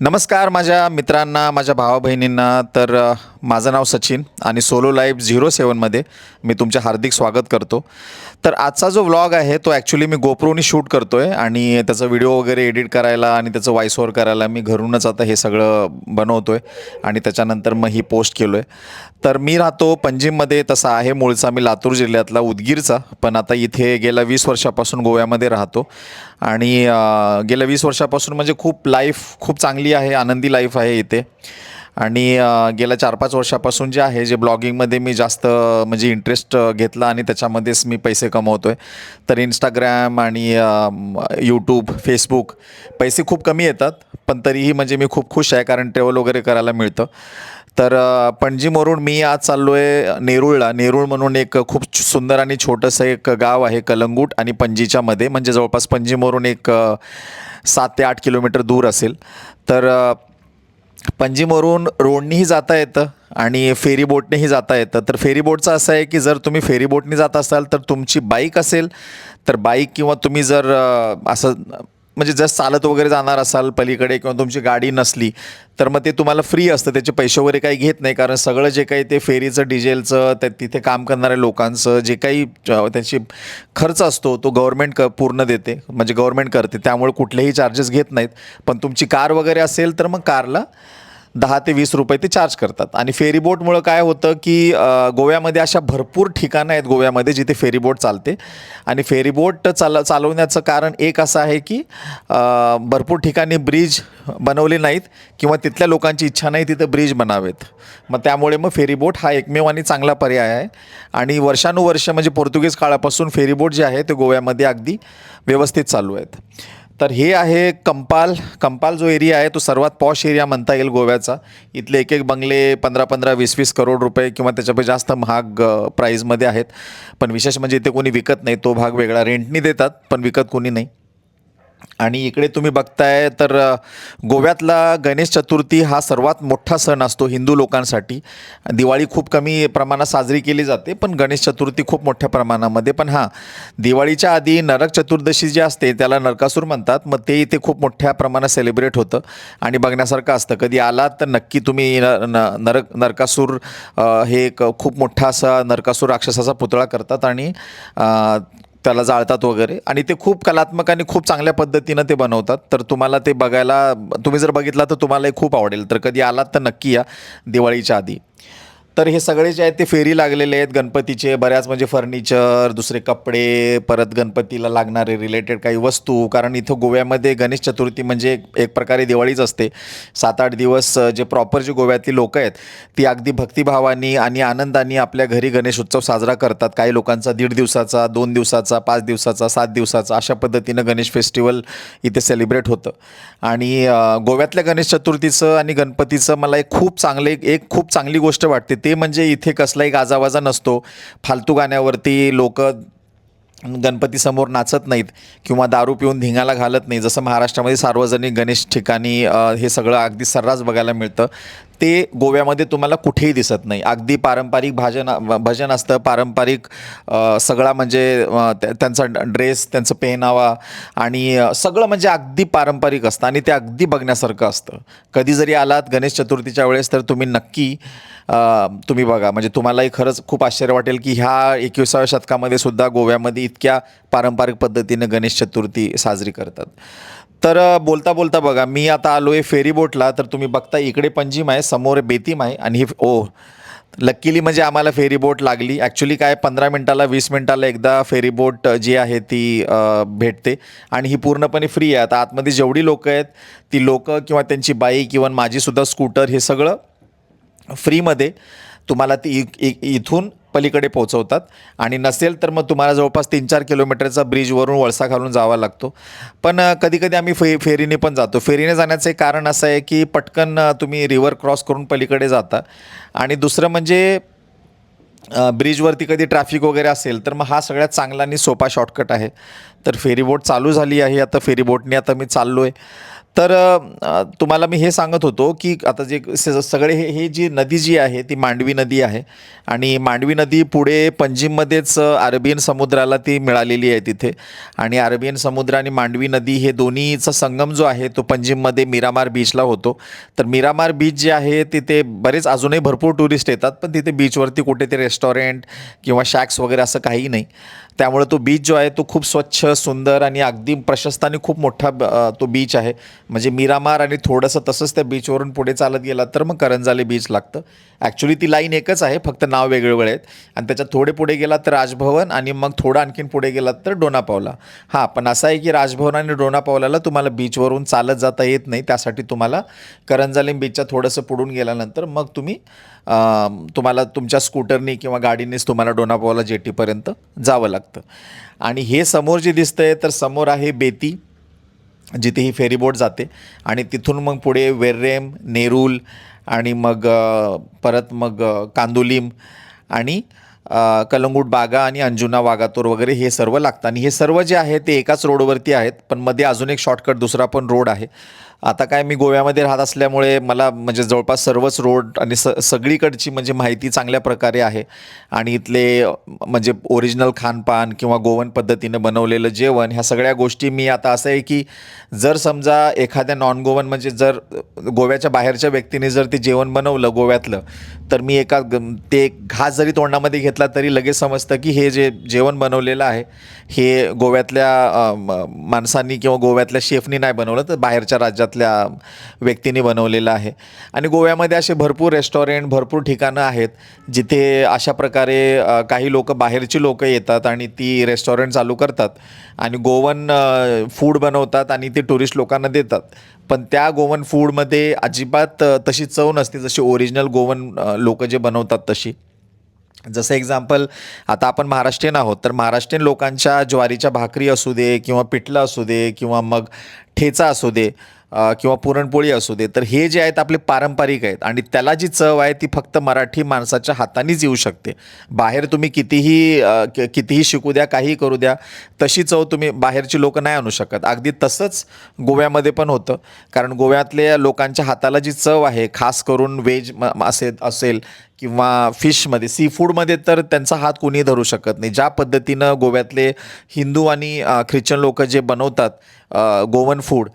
नमस्कार माझ्या मित्रांना माझ्या भावा बहिणींना तर माझं नाव सचिन आणि सोलो लाईफ झिरो सेवनमध्ये मी तुमचे हार्दिक स्वागत करतो. तर आजचा जो व्लॉग आहे तो ॲक्च्युली मी गोप्रोनी शूट करतो आहे आणि त्याचा व्हिडिओ वगैरे एडिट करायला आणि त्याचं व्हॉइस ओव्हर करायला मी घरूनच आता हे सगळं बनवतो आहे आणि त्याच्यानंतर मग ही पोस्ट केलो आहे तर मी राहतो पंजिममध्ये तसा आहे मूळचा मी लातूर जिल्ह्यातला उदगीरचा. पण आता इथे गेल्या वीस वर्षापासून गोव्यामध्ये राहतो. आणि गेल्या वीस वर्षापासून म्हणजे खूप लाईफ खूप चांगली आहे आनंदी लाईफ आहे इथे. आणि गेल्या चार पाच वर्षापासून जे आहे जे ब्लॉगिंगमध्ये मी जास्त म्हणजे इंटरेस्ट घेतला आणि त्याच्यामध्येच मी पैसे कमवतो आहे तर इंस्टाग्रॅम आणि यूट्यूब फेसबुक पैसे खूप कमी येतात. पण तरीही म्हणजे मी खूप खुश आहे कारण ट्रेवल वगैरे करायला मिळतं. तर पणजीमरून मी आज चाललो आहे नेरूळला. नेरूळ म्हणून एक खूप सुंदर आणि छोटंसं एक गाव आहे कलंगूट आणि पणजीच्या मध्ये. म्हणजे जवळपास पणजीमरून एक सात ते आठ किलोमीटर दूर असेल. तर पणजीमरून रोडनीही जाता येतं आणि फेरीबोटनेही जाता येतं. तर फेरीबोटचं असं आहे की जर तुम्ही फेरीबोटने जात असाल तर तुमची बाईक असेल. तर बाईक किंवा तुम्ही जर असं म्हणजे जर चालत वगैरे जाणार असाल पलीकडे किंवा तुमची गाडी नसली तर मग ते तुम्हाला फ्री असतं. त्याचे पैसे वगैरे काही घेत नाही. कारण सगळं जे काही ते फेरीचं डिझेलचं त्या तिथे काम करणाऱ्या लोकांचं जे काही त्याची खर्च असतो तो गव्हर्मेंट क पूर्ण देते. म्हणजे गव्हर्मेंट करते. त्यामुळे कुठलेही चार्जेस घेत नाहीत. पण तुमची कार वगैरे असेल तर मग कारला दहा ते वीस रुपये ते चार्ज करतात. आणि फेरीबोटमुळं काय होतं की गोव्यामध्ये अशा भरपूर ठिकाणं आहेत गोव्यामध्ये जिथे फेरीबोट चालते. आणि फेरीबोट चाल चालवण्याचं कारण एक असं आहे की भरपूर ठिकाणी ब्रिज बनवले नाहीत किंवा तिथल्या लोकांची इच्छा नाही तिथं ब्रिज बनावेत. मग त्यामुळे मग फेरीबोट हा एकमेव आणि चांगला पर्याय आहे. आणि वर्षानुवर्ष म्हणजे पोर्तुगीज काळापासून फेरीबोट जे आहे ते गोव्यामध्ये अगदी व्यवस्थित चालू आहेत. तर हे आहे कंपाल. कंपाल जो एरिया आहे तो सर्वात पॉश एरिया म्हणता येईल गोव्याचा. इथले एक एक बंगले पंधरा पंधरा वीस वीस करोड रुपये किंवा त्याच्यापेक्षा जास्त महाग प्राईजमध्ये आहेत. पण विशेष म्हणजे इथे कोणी विकत नाही तो भाग वेगळा. रेंटनी देतात पण विकत कोणी नाही. आणि इकडे तुम्ही बघताय तर गोव्यातला गणेश चतुर्थी हा सर्वात मोठा सण असतो हिंदू लोकांसाठी. दिवाळी खूप कमी प्रमाणात साजरी केली जाते पण गणेश चतुर्थी खूप मोठ्या प्रमाणामध्ये. पण हां दिवाळीच्या आधी नरक चतुर्दशी जी असते त्याला नरकासूर म्हणतात. मग ते इथे खूप मोठ्या प्रमाणात सेलिब्रेट होतं. आणि बघण्यासारखं असतं कधी आलात तर नक्की तुम्ही न न- नरक नरकासूर हे एक खूप मोठा असा नरकासूर राक्षसाचा पुतळा करतात. आणि त्याला जाळतात वगैरे. आणि ते खूप कलात्मक आणि खूप चांगल्या पद्धतीनं ते बनवतात. तर तुम्हाला ते बघायला तुम्ही जर बघितला तर तुम्हालाही खूप आवडेल. तर कधी आलात तर नक्की या दिवाळीच्या आधी. तर हे सगळे जे आहेत ते फेरी लागलेले आहेत गणपतीचे बऱ्याच म्हणजे फर्निचर दुसरे कपडे परत गणपतीला लागणारे रिलेटेड काही वस्तू कारण इथं गोव्यामध्ये गणेश चतुर्थी म्हणजे एक प्रकारे दिवाळीच असते. सात आठ दिवस जे प्रॉपर जे गोव्यातली लोक आहेत ती अगदी भक्तिभावानी आणि आनंदाने आपल्या घरी गणेश उत्सव साजरा करतात. काही लोकांचा दीड दिवसाचा दोन दिवसाचा पाच दिवसाचा सात दिवसाचा अशा पद्धतीनं गणेश फेस्टिवल इथे सेलिब्रेट होतं. आणि गोव्यातल्या गणेश चतुर्थीचं आणि गणपतीचं मला एक खूप चांगले एक खूप चांगली गोष्ट वाटते ते म्हणजे इथे कसलाही गाजावाजा नसतो. फालतू गाण्यावरती लोक गणपतीसमोर नाचत नाहीत किंवा दारू पिऊन धिंगाला घालत नाही जसं महाराष्ट्रामध्ये सार्वजनिक गणेश ठिकाणी हे सगळं अगदी सर्रास बघायला मिळतं. ते गोव्यामध्ये तुम्हाला कुठेही दिसत नाही. अगदी पारंपरिक भाजन भजन असतं. पारंपरिक सगळा म्हणजे त्यांचा ड्रेस त्यांचं पेहनावा आणि सगळं म्हणजे अगदी पारंपरिक असतं आणि ते अगदी बघण्यासारखं असतं. कधी जरी आलात गणेश चतुर्थीच्या वेळेस तर तुम्ही नक्की तुम्ही बघा. म्हणजे तुम्हालाही खरंच खूप आश्चर्य वाटेल की ह्या एकविसाव्या शतकामध्ये सुद्धा गोव्यामध्ये इतक्या पारंपरिक पद्धतीने गणेश चतुर्थी साजरी करतात. तर बोलता बोलता बघा मी आता आलो आहे फेरीबोटला तर तुम्ही बघता इकडे पणजीम आहे समोर बेतीम आहे आणि ही ओ लक्कीली म्हणजे आम्हाला फेरीबोट लागली. ॲक्च्युली काय पंधरा मिनटाला वीस मिनटाला एकदा फेरीबोट जी आहे ती भेटते आणि ही पूर्णपणे फ्री आहे. आता आतमध्ये जेवढी लोकं आहेत ती लोकं किंवा त्यांची बाईक किंवा माझीसुद्धा स्कूटर हे सगळं फ्रीमध्ये. तुम्हाला ती इ- इथून पलीकडे पोहोचवतात. आणि नसेल तर मग तुम्हाला जवळपास तीन चार किलोमीटरचा ब्रिजवरून वळसा घालून जावा लागतो. पण कधीकधी आम्ही फे फेरीने पण जातो. फेरीने जाण्याचं एक कारण असं आहे की पटकन तुम्ही रिव्हर क्रॉस करून पलीकडे जाता. आणि दुसरं म्हणजे ब्रिजवरती कधी ट्रॅफिक वगैरे असेल तर मग हा सगळ्यात चांगला आणि सोपा शॉर्टकट आहे. तर फेरीबोट चालू झाली आहे. आता फेरीबोटने आता मी चाललो आहे तर तुम्हाला मी हे सांगत होतो की आता जे स- सगळे हे हे जी नदी जी आहे ती मांडवी नदी आहे. आणि मांडवी नदी पुढे पंजिममध्येच अरबियन अरेबियन समुद्राला ती मिळालेली आहे तिथे. आणि अरेबियन समुद्र आणि मांडवी नदी हे दोन्हीचा संगम जो आहे तो पंजिममध्ये मिरामार बीचला होतो. तर मिरामार बीच जे आहे तिथे बरेच अजूनही भरपूर टुरिस्ट येतात पण तिथे बीचवरती कुठे ते रेस्टॉरंट किंवा शॅक्स वगैरे असं काही नाही. त्यामुळे तो बीच जो आहे तो खूप स्वच्छ सुंदर आणि अगदी प्रशस्त आणि खूप मोठा तो बीच आहे. म्हणजे मिरामार आणि थोडंसं तसंच त्या बीचवरून पुढे चालत गेला तर मग करंजाले बीच लागतं. ॲक्च्युली ती लाईन एकच आहे फक्त नाव वेगवेगळे आहेत. आणि त्याच्यात थोडे पुढे गेलात तर राजभवन आणि मग थोडं आणखीन पुढे गेलात तर डोनापावला. हां पण असं आहे की राजभवन आणि डोनापावलाला तुम्हाला बीचवरून चालत जाता येत नाही त्यासाठी तुम्हाला करंजालीम बीचच्या थोडंसं पुढून गेल्यानंतर मग तुम्ही तुम्हाला तुमच्या स्कूटरनी किंवा गाडीनेच तुम्हाला डोनापावला जेटीपर्यंत जावं लागतं. आणि हे समोर जे दिसतं आहे तर समोर आहे बेती जिथे ही फेरीबोट जाते. आणि तिथून मग पुढे वेर्रेम नेरूल आणि मग परत मग कांदुलीम आणि कलंगूट बागा आणि अंजुना वागातोर वगैरे हे सर्व लागतं. आणि हे सर्व जे आहे ते एकाच रोडवरती आहेत पण मध्ये अजून एक शॉर्टकट दुसरा पण रोड आहे. आता काय मी गोव्यामध्ये राहत असल्यामुळे मला म्हणजे जवळपास सर्वच रोड आणि स सगळीकडची म्हणजे माहिती चांगल्या प्रकारे आहे. आणि इथले म्हणजे ओरिजिनल खानपान किंवा गोवन पद्धतीनं बनवलेलं जेवण ह्या सगळ्या गोष्टी मी आता असं आहे की जर समजा एखाद्या नॉन गोवन म्हणजे जर गोव्याच्या बाहेरच्या व्यक्तीने जर ते जेवण बनवलं गोव्यातलं तर मी एका ग- ते घास जरी तोंडामध्ये घेतला तरी लगेच समजतं की हे जे जेवण बनवलेलं आहे हे गोव्यातल्या माणसांनी किंवा गोव्यातल्या शेफनी नाही बनवलं तर बाहेरच्या राज्यातल्या व्यक्तीने बनवलेलं आहे. आणि गोव्यामध्ये असे भरपूर रेस्टॉरंट भरपूर ठिकाणं आहेत जिथे अशा प्रकारे काही लोक बाहेरची लोकं येतात आणि ती रेस्टॉरंट चालू करतात आणि गोवन फूड बनवतात आणि ते टुरिस्ट लोकांना देतात. पण त्या गोवन फूडमध्ये अजिबात तशी चव नसते जशी ओरिजिनल गोवन लोक जे बनवतात तशी. जसं एक्झाम्पल आता आपण महाराष्ट्रीयन आहोत तर महाराष्ट्रीयन लोकांच्या ज्वारीच्या भाकरी असू दे किंवा पिठलं असू दे किंवा मग ठेचा असू दे किंवा पुरणपोळी असू दे तर हे जे आहेत आपले पारंपरिक आहेत आणि त्याला जी चव आहे ती फक्त मराठी माणसाच्या हातानेच येऊ शकते. बाहेर तुम्ही कितीही कितीही शिकू द्या काहीही करू द्या तशी चव तुम्ही बाहेरची लोक नाही आणू शकत. अगदी तसंच गोव्यामध्ये पण होतं. कारण गोव्यातल्या लोकांच्या हाताला जी चव आहे खास करून व्हेज म- असेल किंवा फिशमध्ये सी फूडमध्ये तर त्यांचा हात कोणी धरू शकत नाही. ज्या पद्धतीनं गोव्यातले हिंदू आणि ख्रिश्चन लोक जे बनवतात गोवन फूड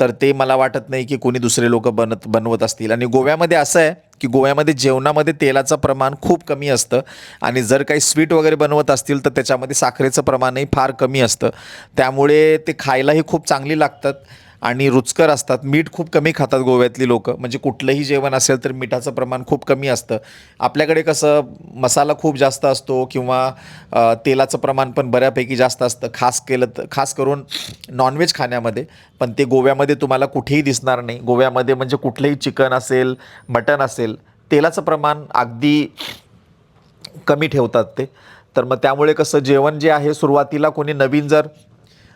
तर ते मला वाटत नाही की कोणी दुसरे लोक बनत बनवत असतील. आणि गोव्यामध्ये असं आहे की गोव्यामध्ये जेवणामध्ये तेलाचं प्रमाण खूप कमी असतं आणि जर काही स्वीट वगैरे बनवत असतील तर त्याच्यामध्ये साखरेचं प्रमाणही फार कमी असतं. त्यामुळे ते खायलाही खूप चांगली लागतात. आणि रुचकर असतात. मीठ खूप कमी खातात गोव्यातली लोक. म्हणजे कुठलंही जेवण असेल तर मिठाचं प्रमाण खूप कमी असतं. आपल्याकडे कसं मसाला खूप जास्त असतो किंवा तेलाचं प्रमाण पण बऱ्यापैकी जास्त असतं. खास केलं तर खास करून नॉनव्हेज खाण्यामध्ये. पण ते गोव्यामध्ये तुम्हाला कुठेही दिसणार नाही. गोव्यामध्ये म्हणजे कुठलंही चिकन असेल मटन असेल तेलाचं प्रमाण अगदी कमी ठेवतात ते. तर मग त्यामुळे कसं जेवण जे आहे सुरुवातीला कोणी नवीन जर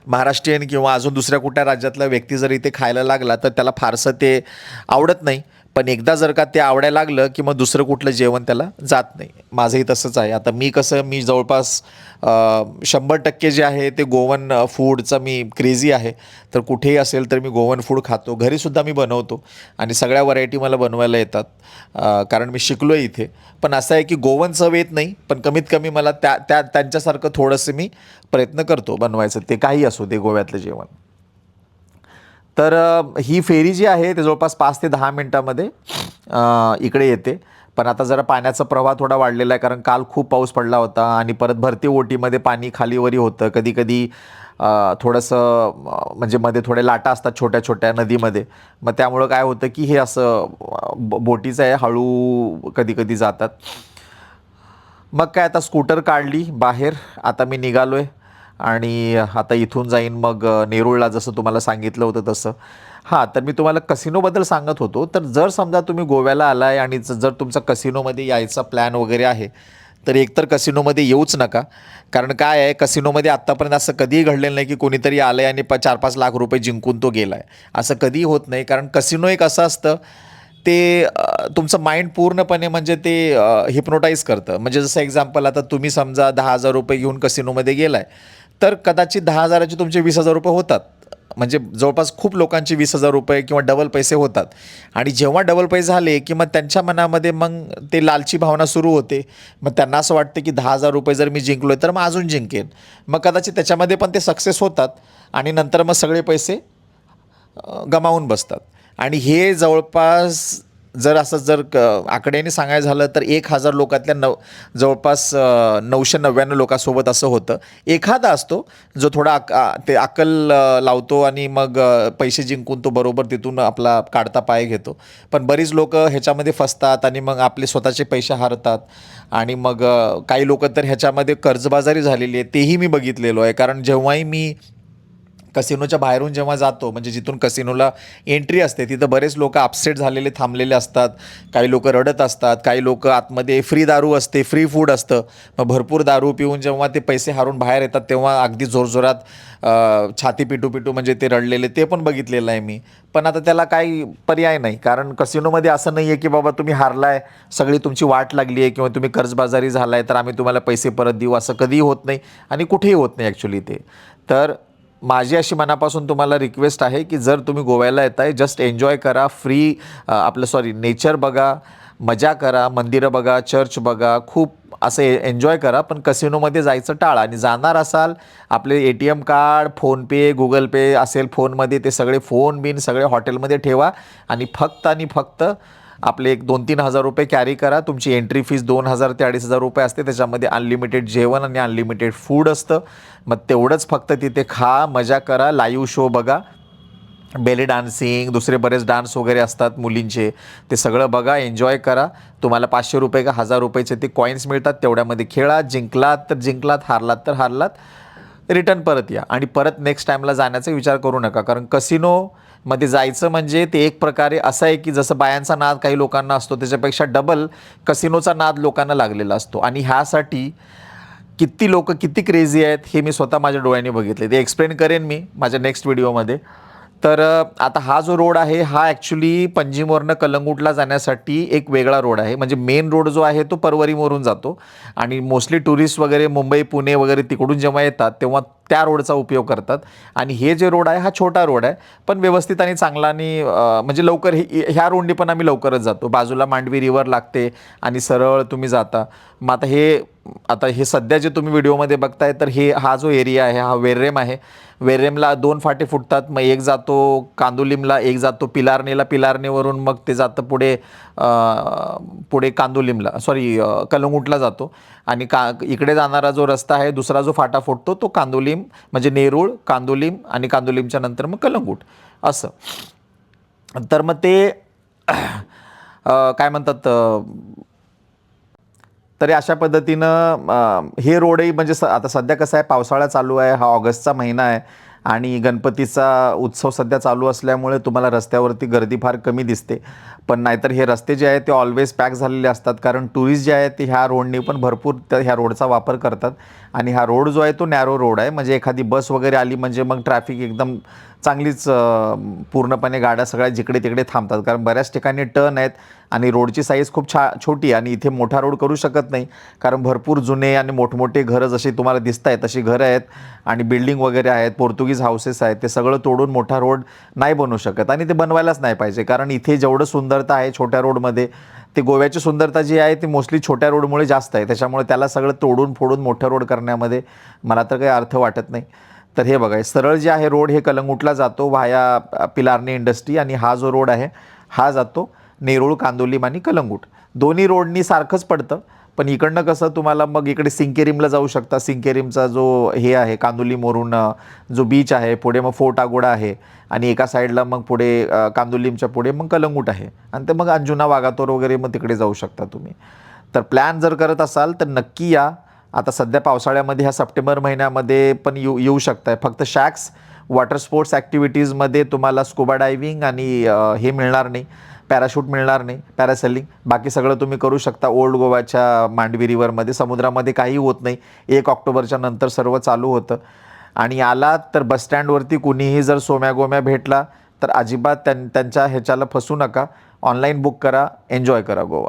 महाराष्ट्रीयन किंवा अजून दुसऱ्या कुठल्या राज्यातला व्यक्ती जर इथे खायला लागला तर त्याला फारसं ते आवडत नाही. पण एकदा जर का ते आवडायला लागलं की मग दुसरं कुठलं जेवण त्याला जात नाही. माझंही तसंच आहे. आता मी कसं मी जवळपास शंभर टक्के जे आहे ते गोवन फूडचं मी क्रेझी आहे. तर कुठेही असेल तर मी गोवन फूड खातो. घरीसुद्धा मी बनवतो आणि सगळ्या व्हरायटी मला बनवायला येतात. कारण मी शिकलो आहे इथे. पण असं आहे की गोवन चव येत नाही पण कमीत कमी मला त्या त्या त्यांच्यासारखं थोडंसं मी प्रयत्न करतो बनवायचं. ते काही असू दे गोव्यातलं जेवण. तर ही फेरी जी आहे ते जवळपास पाच ते दहा मिनटामध्ये इकडे येते. पण आता जरा पाण्याचा प्रवाह थोडा वाढलेला आहे कारण काल खूप पाऊस पडला होता आणि परत भरती ओटीमध्ये पाणी खालीवरी होतं. कधी कधी थोडंसं म्हणजे मध्ये थोड्या लाटा असतात छोट्या छोट्या नदीमध्ये. मग त्यामुळं काय होतं की हे असं बोटीचं आहे हळू कधी कधी जातात. मग काय आता स्कूटर काढली बाहेर. आता मी निघालो आहे आणि आता इथून जाईन मग नेरूळला जसं तुम्हाला सांगितलं होतं तसं. हां तर मी तुम्हाला कसिनोबद्दल सांगत होतो. तर जर समजा तुम्ही गोव्याला आलाय आणि जर तुमचा कसिनोमध्ये यायचा प्लॅन वगैरे आहे तर एकतर कसिनोमध्ये येऊच नका. कारण काय आहे कसिनोमध्ये आत्तापर्यंत असं कधीही घडलेलं नाही की कोणीतरी आलं आहे आणि प चार पाच लाख रुपये जिंकून तो गेला आहे असं कधीही होत नाही. कारण कसिनो एक असं असतं ते तुमचं माइंड पूर्णपणे म्हणजे ते हिप्नोटाईज करतं. म्हणजे जसं एक्झाम्पल आता तुम्ही समजा दहा हजार रुपये घेऊन कसिनोमध्ये गेलाय तर कदाचित दहा हजाराचे तुमचे वीस हजार रुपये होतात. म्हणजे जवळपास खूप लोकांचे वीस हजार रुपये किंवा डबल पैसे होतात. आणि जेव्हा डबल पैसे झाले की मग त्यांच्या मनामध्ये मग ते लालची भावना सुरू होते. मग त्यांना असं वाटतं की दहा हजार रुपये जर मी जिंकलो तर मग अजून जिंकेन. मग कदाचित त्याच्यामध्ये पण ते सक्सेस होतात आणि नंतर मग सगळे पैसे गमावून बसतात. आणि हे जवळपास जर असं जर क आकड्याने सांगायचं झालं तर एक हजार लोकातल्या नव जवळपास नऊशे नव्याण्णव लोकांसोबत असं होतं. एखादा असतो जो थोडा अक ते अक्कल लावतो आणि मग पैसे जिंकून तो बरोबर तिथून आपला काढता पाय घेतो. पण बरीच लोक ह्याच्यामध्ये फसतात आणि मग आपले स्वतःचे पैसे हारतात आणि मग काही लोक तर ह्याच्यामध्ये कर्जबाजारी झालेली आहे तेही मी बघितलेलो आहे. कारण जेव्हाही मी कसिनोच्या बाहेरून जेव्हा जातो म्हणजे जिथून कसिनोला एंट्री असते तिथं बरेच लोक अपसेट झालेले थांबलेले असतात. काही लोक रडत असतात काही लोक आतमध्ये फ्री दारू असते फ्री फूड असतं. मग भरपूर दारू पिऊन जेव्हा ते पैसे हारून बाहेर येतात तेव्हा अगदी जोरजोरात छाती पिटू पिटू म्हणजे ते रडलेले ते पण बघितलेलं आहे मी. पण आता त्याला काही पर्याय नाही कारण कसिनोमध्ये असं नाही आहे की बाबा तुम्ही हारलाय सगळी तुमची वाट लागली आहे किंवा तुम्ही कर्जबाजारी झालाय तर आम्ही तुम्हाला पैसे परत देऊ असं कधीही होत नाही आणि कुठेही होत नाही ॲक्च्युली ते. तर माझी अशी मनापासून तुम्हाला रिक्वेस्ट आहे की जर तुम्ही गोव्याला येत आहे जस्ट एन्जॉय करा फ्री आपलं सॉरी नेचर बघा मजा करा मंदिरं बघा चर्च बघा खूप असं एन्जॉय करा पण कसिनोमध्ये जायचं टाळा आणि जाणार असाल आपले A T M card PhonePe Google Pay असेल फोनमध्ये ते सगळे फोन बिन सगळे हॉटेलमध्ये ठेवा आणि फक्त आणि फक्त आपले एक दोन तीन हजार रुपये कॅरी करा. तुमची एंट्री फीस दोन हजार ते अडीच हजार रुपये असते. त्याच्यामध्ये अनलिमिटेड जेवण आणि अनलिमिटेड फूड असतं. मग तेवढंच फक्त तिथे खा मजा करा लाईव्ह शो बघा. बेली डान्सिंग दुसरे बरेच डान्स वगैरे असतात मुलींचे. ते सगळं बघा एन्जॉय करा. तुम्हाला पाचशे रुपये का हजार रुपयेचे ते कॉईन्स मिळतात. तेवढ्यामध्ये खेळा जिंकलात तर जिंकलात हारलात तर हारलात. रिटर्न परत या. आणि परत नेक्स्ट टाईमला जाण्याचा विचार करू नका. कारण कसिनो मध्ये जायचं म्हणजे ते एक प्रकारे असं आहे की जसं बायांचा नाद काही लोकांना असतो त्याच्यापेक्षा डबल कसिनोचा नाद लोकांना लागलेला असतो. आणि ह्यासाठी किती लोक किती क्रेझी आहेत हे मी स्वतः माझ्या डोळ्यांनी बघितले ते एक्सप्लेन करेन मी माझ्या नेक्स्ट व्हिडिओमध्ये तर आता हा जो रोड आहे हा ॲक्च्युली पणजीमोरनं कलंगूटला जाण्यासाठी एक वेगळा रोड आहे. म्हणजे मेन रोड जो आहे तो परवरीमोरून जातो. आणि मोस्टली टुरिस्ट वगैरे मुंबई पुणे वगैरे तिकडून जेव्हा येतात तेव्हा त्या रोडचा उपयोग करतात. आणि हे जे रोड आहे हा छोटा रोड आहे. पण व्यवस्थित आणि चांगला आणि म्हणजे लवकर हे ह्या रोडनी पण आम्ही लवकरच जातो. बाजूला मांडवी रिव्हर लागते आणि सरळ तुम्ही जाता. मग आता हे आता हे सध्या जे तुम्ही व्हिडिओमध्ये बघताय तर हे हा जो एरिया आहे हा वेर्रेम आहे. वेर्रेमला दोन फाटे फुटतात मग एक जातो कांदुलिमला एक जातो पिलारणीला. पिलारणीवरून मग ते जातं पुढे पुढे कांदुलिमला सॉरी कलंगूटला जातो. आणि का इकडे जाणारा जो रस्ता आहे दुसरा जो फाटा फुटतो तो कांदुलिम म्हणजे नेरूळ कांदुलिम आणि कांदुलिमच्या नंतर मग कलंगूट असं. तर मग ते काय म्हणतात तरी अशा पद्धतीनं हे रोडही म्हणजे स आता सध्या कसं आहे पावसाळा चालू आहे हा ऑगस्टचा महिना आहे आणि गणपतीचा उत्सव सध्या चालू असल्यामुळे तुम्हाला रस्त्यावरती गर्दी फार कमी दिसते. पण नाहीतर हे रस्ते जे आहेत ते ऑलवेज पॅक झालेले असतात. कारण टुरिस्ट जे आहेत ते ह्या रोडने पण भरपूर त्या ह्या रोडचा वापर करतात. आणि हा रोड जो आहे तो नॅरो रोड आहे. म्हणजे एखादी बस वगैरे आली म्हणजे मग ट्रॅफिक एकदम चांगलीच पूर्णपणे गाड्या सगळ्या जिकडे तिकडे थांबतात. कारण बऱ्याच ठिकाणी टर्न आहेत आणि रोडची साईज खूप छा छोटी आहे आणि इथे मोठा रोड करू शकत नाही. कारण भरपूर जुने आणि मोठमोठे घरं जशी तुम्हाला दिसत आहेत तशी घरं आहेत आणि बिल्डिंग वगैरे आहेत पोर्तुगीज हाऊसेस आहेत ते सगळं तोडून मोठा रोड नाही बनवू शकत आणि ते बनवायलाच नाही पाहिजे. कारण इथे जेवढं सुंदरता आहे छोट्या रोडमध्ये ते गोव्याची सुंदरता जी आहे ती मोस्टली छोट्या रोडमुळे जास्त आहे. त्याच्यामुळे त्याला सगळं तोडून फोडून मोठं रोड करण्यामध्ये मला तर काही अर्थ वाटत नाही. तर हे बघा सरळ जे आहे रोड हे कलंगूटला जातो व्हाया अ, पिलारणी इंडस्ट्री आणि हा जो रोड आहे हा जातो नेरूळ कांदोलीम आणि कलंगूट. दोन्ही रोडनी सारखंच पडतं पण इकडनं कसं तुम्हाला मग इकडे सिंकेरीमला जाऊ शकता. सिंकेरीमचा जो हे आहे कांदोली मोरून जो बीच आहे पुढे मग फोर्ट आगोडा आहे आणि एका साईडला मग पुढे कांदोलीमच्या पुढे मग कलंगूट आहे. आणि ते मग अंजुना वागातोर वगैरे मग तिकडे जाऊ शकता तुम्ही. तर प्लॅन जर करत असाल तर नक्की या. आता सध्या पावसाळ्यामध्ये ह्या सप्टेंबर महिन्यामध्ये पण येऊ येऊ शकत आहे फक्त शॅक्स वॉटर स्पोर्ट्स ॲक्टिव्हिटीजमध्ये तुम्हाला स्कुबा डायविंग आणि हे मिळणार नाही. पॅराशूट मिळणार नाही. पॅरासेलिंग. बाकी सगळं तुम्ही करू शकता ओल्ड गोवाच्या मांडवी रिव्हरमध्ये. समुद्रामध्ये काही होत नाही. एक ऑक्टोबरच्या नंतर सर्व चालू होतं. आणि आलात तर बसस्टँडवरती कुणीही जर सोम्या गोम्या भेटला तर अजिबात त्यां त्यांच्या ह्याच्याला फसू नका. ऑनलाईन बुक करा. एन्जॉय करा गोवा.